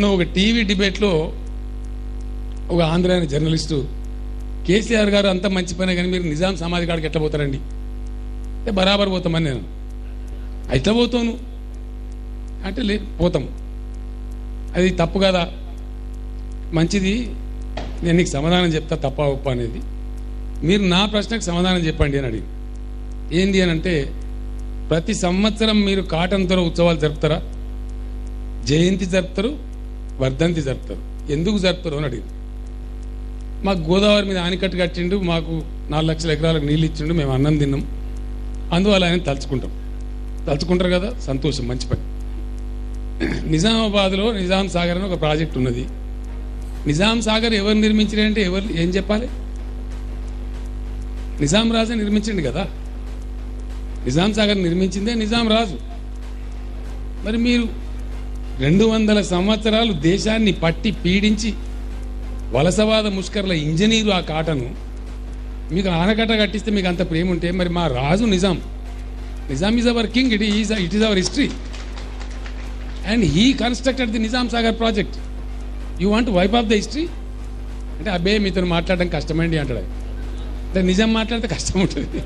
ఎక్కడో ఒక టీవీ డిబేట్లో ఒక ఆంధ్ర జర్నలిస్టు కేసీఆర్ గారు అంత మంచి పనే కానీ మీరు నిజాం సమాధి కాడికి ఎట్లా పోతారండి? అంటే బరాబర్ పోతామని నేను. ఎట్లా పోతాను అంటే లేదు పోతాం. అది తప్పు కదా. మంచిది నేను నీకు సమాధానం చెప్తా తప్ప ఒప్ప అనేది. మీరు నా ప్రశ్నకు సమాధానం చెప్పండి అని అడిగి ఏంది అని అంటే ప్రతి సంవత్సరం మీరు కాటన్ తొర ఉత్సవాలు జరుపుతారా? జయంతి జరుపుతారు వర్ధంతి జరుపుతారు. ఎందుకు జరుపుతారు అని అడిగింది. మాకు గోదావరి మీద ఆనికట్టు కట్టిండు మాకు నాలుగు లక్షల ఎకరాలకు నీళ్ళు ఇచ్చిండు మేము అన్నం తిన్నాం. అందువల్ల ఆయన తలుచుకుంటాం. తలుచుకుంటారు కదా సంతోషం మంచి పని. నిజామాబాద్లో నిజాం సాగర్ అని ఒక ప్రాజెక్ట్ ఉన్నది. నిజాం సాగర్ ఎవరు నిర్మించారంటే ఎవరు ఏం చెప్పాలి? నిజాం రాజే నిర్మించండి కదా. నిజాం సాగర్ నిర్మించిందే నిజాం రాజు. మరి మీరు రెండు వందల సంవత్సరాలు దేశాన్ని పట్టి పీడించి వలసవాద ముష్కర్ల ఇంజనీరు ఆ కాటను. మీకు ఆనకట్ట కట్టిస్తే మీకు అంత ప్రేమ ఉంటే మరి మా రాజు Nizam. Nizam is our king it is it is our history and he constructed the Nizam Sagar project you want wipe off the history అంటే అబ్బే మీతో మాట్లాడడం కష్టమండి అంటాడు. అంటే నిజాం మాట్లాడితే కష్టం ఉంటుంది.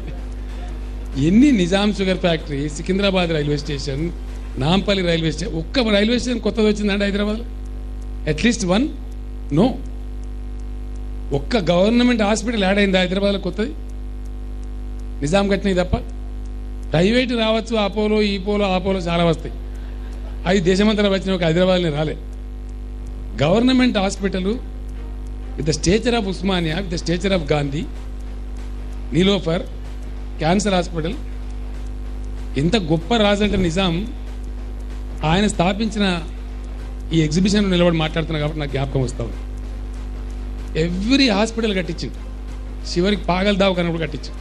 ఎన్ని Nizam sugar factory Secunderabad railway station Nampally railway station ఒక్క రైల్వే స్టేషన్ కొత్తది వచ్చిందండి హైదరాబాద్లో అట్లీస్ట్ వన్ నో ఒక్క గవర్నమెంట్ హాస్పిటల్ యాడ్ అయింది హైదరాబాద్లో కొత్తది? నిజాం కట్టినవి తప్ప. ప్రైవేట్ రావచ్చు అపోలో ఈ పోలో ఆ పోలో చాలా వస్తాయి. అవి దేశమంతరం వచ్చిన ఒక హైదరాబాద్ని రాలే. Government hospital with the stature of Osmania with the stature of Gandhi Niloufer cancer hospital ఇంత గొప్ప రాజు నిజాం ఆయన స్థాపించిన ఈ ఎగ్జిబిషన్ నిలబడి మాట్లాడుతున్నా కాబట్టి నాకు జ్ఞాపకం వస్తా ఎవ్రీ హాస్పిటల్ కట్టించింది. చివరికి పాగల్ దావ కూడా కట్టించింది.